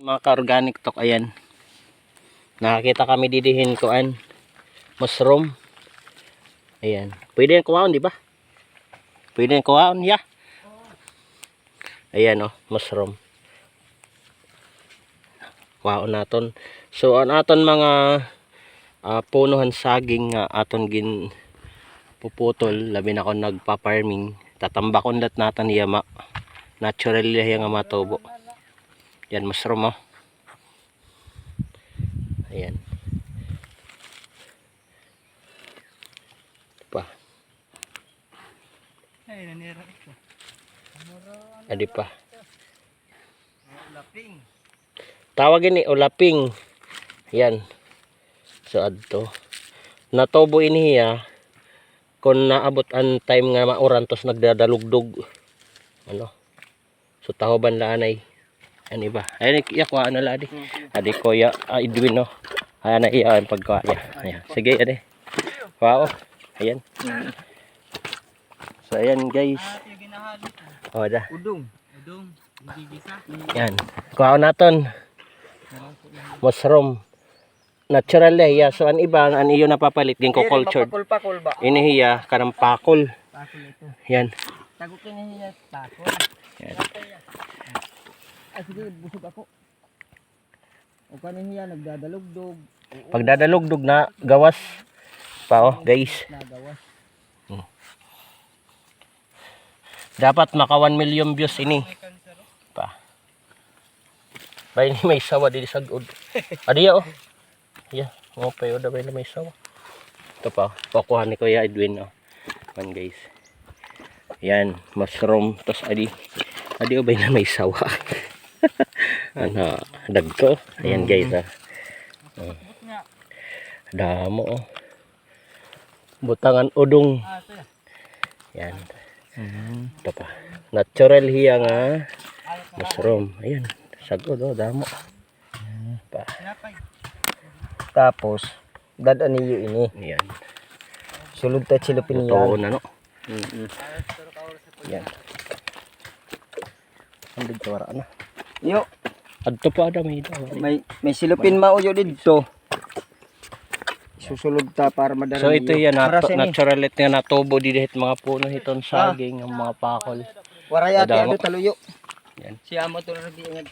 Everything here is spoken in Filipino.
Mga ka-organic talk, ayan. Nakakita kami didihin ko an mushroom. Ayan. Pwede yan kuwaon, di ba? Pwede yan kuwaon, ya. Ayan oh, mushroom. Kuwaon naton. So, ang aton mga ah, punuhan saging nga aton gin puputol, labi na ko nagpa-farming. Tatambakon lat natin iya ma natural liya nga matubo. Yan, mushroom oh. Ayan. Ito pa. Ay, nanira ito. Adi pa. Laping. Tawagin ni ulaping. Yan. So adto. Natubo iniya kung naabot ang time nga mauran tos nagdadalugdog. Ano? So tahoban laanay. Ano iba? Ayun iya ko ano la di. Adi ko ya ah, Edwin no. Ayan na iya ang pagkuha niya. Ayan. Sige adi. Wow. Ayan. So ayan guys. Ah, ito yung ginahalit. O da. Udong. Udong. Yan. Kuha naton. Mushroom. Natural eh. Yeah. So, ang iba, ang iyo napapalit, din ko cultured. Inihiya, karang pakol. Pakul ito. Yan. Tago kinihiya pakul. Yan. Ay, sige, busog ako. O kanihiya, nagdadalugdog. Pagdadalugdog na gawas. Pa, oh, guys. Nagawas. Dapat maka 1 million views ini. Pa. Bay ni may sawa dili sa good. Adi oh. Yeah, mo pa yun bay na may sawa. Ito pa, pakuha ni Kuya Edwin oh. Man guys. Yan, mushroom tos adi. Adi oh na may sawa. ano, dagko. Ayan guys ah. Oh. Damo oh. Butangan udong. Ah, ito yan. Yan. Ito pa. Natural hiya nga mushroom. Ayan. Sagod oh, damo. Pa. Sinapay. Tapos, dadan niyo ini. Ayan. Sulod ta silupin Totoo niya. na no. Yan. Ang bigtawara na. Yo, Adto pa ada may daw. may may silupin mauyo dito. Susulod ta para madara So ito yan ni. natural it nga natubo didit mga puno hiton saging ang mga pakol. Waray ate Madamo. ano taluyo. Yan. Si amo to na di ingat.